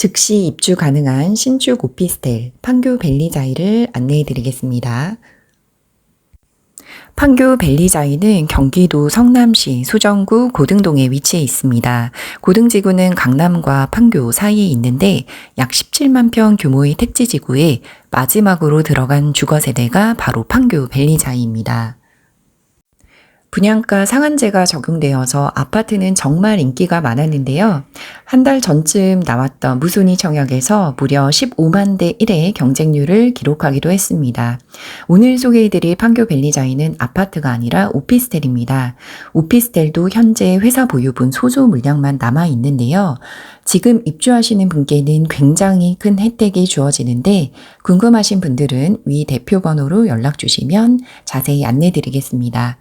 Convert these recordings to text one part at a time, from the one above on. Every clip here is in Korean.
즉시 입주 가능한 신축 오피스텔 판교 벨리자이를 안내해 드리겠습니다. 판교 벨리자이는 경기도 성남시 수정구 고등동에 위치해 있습니다. 고등지구는 강남과 판교 사이에 있는데 약 17만 평 규모의 택지지구에 마지막으로 들어간 주거세대가 바로 판교 벨리자이입니다. 분양가 상한제가 적용되어서 아파트는 정말 인기가 많았는데요. 한 달 전쯤 나왔던 무순위 청약에서 무려 15만 대 1의 경쟁률을 기록하기도 했습니다. 오늘 소개해드릴 판교 벨리자이는 아파트가 아니라 오피스텔입니다. 오피스텔도 현재 회사 보유분 소수 물량만 남아 있는데요. 지금 입주하시는 분께는 굉장히 큰 혜택이 주어지는데 궁금하신 분들은 위 대표 번호로 연락 주시면 자세히 안내 드리겠습니다.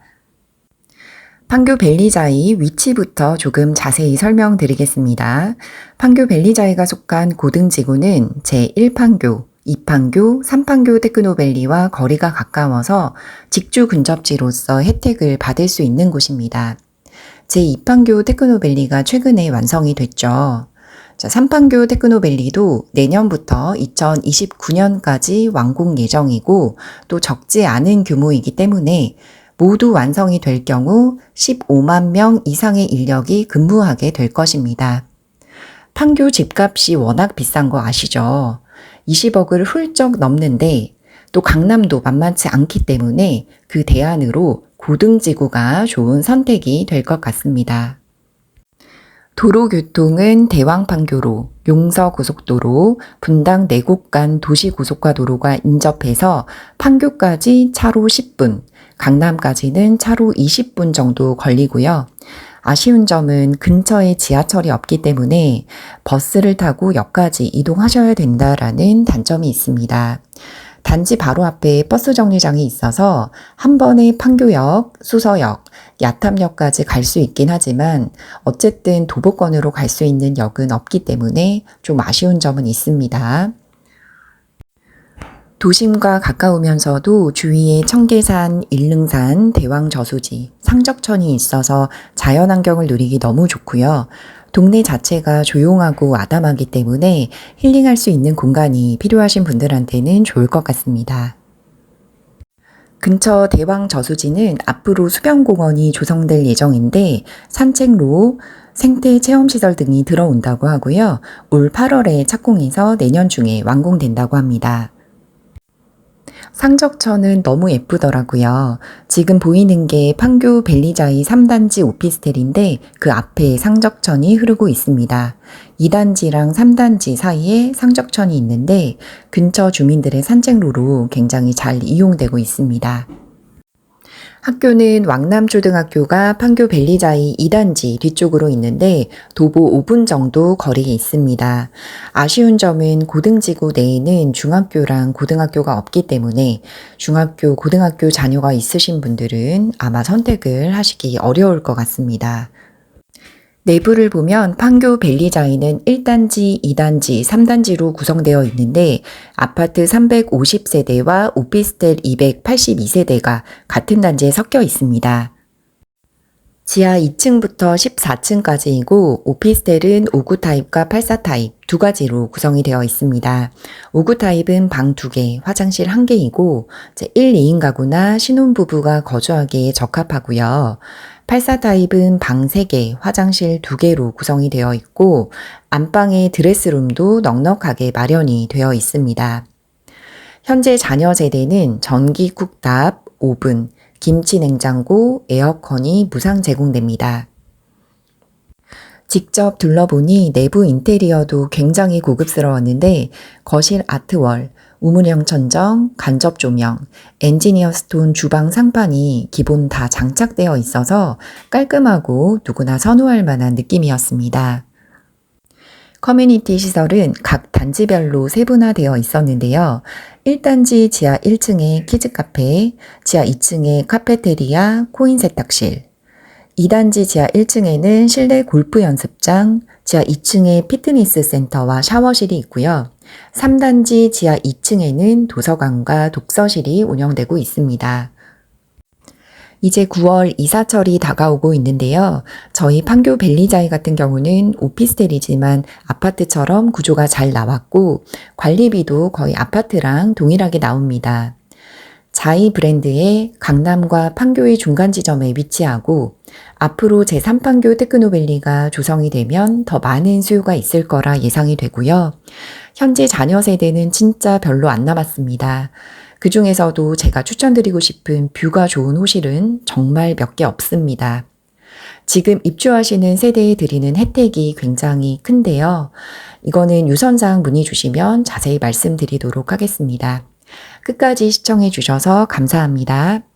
판교 벨리자이 위치부터 조금 자세히 설명드리겠습니다. 판교 벨리자이가 속한 고등지구는 제1판교, 2판교, 3판교 테크노밸리와 거리가 가까워서 직주 근접지로서 혜택을 받을 수 있는 곳입니다. 제2판교 테크노밸리가 최근에 완성이 됐죠. 자, 3판교 테크노밸리도 내년부터 2029년까지 완공 예정이고 또 적지 않은 규모이기 때문에 모두 완성이 될 경우 15만 명 이상의 인력이 근무하게 될 것입니다. 판교 집값이 워낙 비싼 거 아시죠? 20억을 훌쩍 넘는데 또 강남도 만만치 않기 때문에 그 대안으로 고등지구가 좋은 선택이 될 것 같습니다. 도로교통은 대왕판교로, 용서고속도로, 분당 내곡 간 도시고속화도로가 인접해서 판교까지 차로 10분, 강남까지는 차로 20분 정도 걸리고요. 아쉬운 점은 근처에 지하철이 없기 때문에 버스를 타고 역까지 이동하셔야 된다라는 단점이 있습니다. 단지 바로 앞에 버스 정류장이 있어서 한 번에 판교역, 수서역, 야탐역까지 갈 수 있긴 하지만 어쨌든 도보권으로 갈 수 있는 역은 없기 때문에 좀 아쉬운 점은 있습니다. 도심과 가까우면서도 주위에 청계산, 일릉산, 대왕저수지, 상적천이 있어서 자연환경을 누리기 너무 좋고요. 동네 자체가 조용하고 아담하기 때문에 힐링할 수 있는 공간이 필요하신 분들한테는 좋을 것 같습니다. 근처 대왕 저수지는 앞으로 수변공원이 조성될 예정인데 산책로, 생태 체험시설 등이 들어온다고 하고요. 올 8월에 착공해서 내년 중에 완공된다고 합니다. 상적천은 너무 예쁘더라고요. 지금 보이는 게 판교 벨리자이 3단지 오피스텔인데 그 앞에 상적천이 흐르고 있습니다. 2단지랑 3단지 사이에 상적천이 있는데 근처 주민들의 산책로로 굉장히 잘 이용되고 있습니다. 학교는 왕남초등학교가 판교 벨리자이 2단지 뒤쪽으로 있는데 도보 5분 정도 거리에 있습니다. 아쉬운 점은 고등지구 내에는 중학교랑 고등학교가 없기 때문에 중학교, 고등학교 자녀가 있으신 분들은 아마 선택을 하시기 어려울 것 같습니다. 내부를 보면 판교 벨리자이는 1단지, 2단지, 3단지로 구성되어 있는데 아파트 350세대와 오피스텔 282세대가 같은 단지에 섞여 있습니다. 지하 2층부터 14층까지이고 오피스텔은 5구 타입과 84 타입 두 가지로 구성이 되어 있습니다. 5구 타입은 방 2개, 화장실 1개이고 1, 2인 가구나 신혼부부가 거주하기에 적합하고요. 84 타입은 방 3개, 화장실 2개로 구성이 되어 있고 안방에 드레스룸도 넉넉하게 마련이 되어 있습니다. 현재 자녀 세대는 전기 쿡탑, 오븐, 김치 냉장고, 에어컨이 무상 제공됩니다. 직접 둘러보니 내부 인테리어도 굉장히 고급스러웠는데 거실 아트월, 우물형 천정, 간접 조명, 엔지니어 스톤 주방 상판이 기본 다 장착되어 있어서 깔끔하고 누구나 선호할 만한 느낌이었습니다. 커뮤니티 시설은 각 단지별로 세분화되어 있었는데요. 1단지 지하 1층에 키즈 카페, 지하 2층에 카페테리아, 코인 세탁실, 2단지 지하 1층에는 실내 골프 연습장, 지하 2층에 피트니스 센터와 샤워실이 있고요. 3단지 지하 2층에는 도서관과 독서실이 운영되고 있습니다. 이제 9월 이사철이 다가오고 있는데요. 저희 판교 벨리자이 같은 경우는 오피스텔이지만 아파트처럼 구조가 잘 나왔고 관리비도 거의 아파트랑 동일하게 나옵니다. 자이 브랜드의 강남과 판교의 중간 지점에 위치하고 앞으로 제3판교 테크노밸리가 조성이 되면 더 많은 수요가 있을 거라 예상이 되고요. 현재 자녀 세대는 진짜 별로 안 남았습니다. 그 중에서도 제가 추천드리고 싶은 뷰가 좋은 호실은 정말 몇 개 없습니다. 지금 입주하시는 세대에 드리는 혜택이 굉장히 큰데요. 이거는 유선상 문의 주시면 자세히 말씀드리도록 하겠습니다. 끝까지 시청해 주셔서 감사합니다.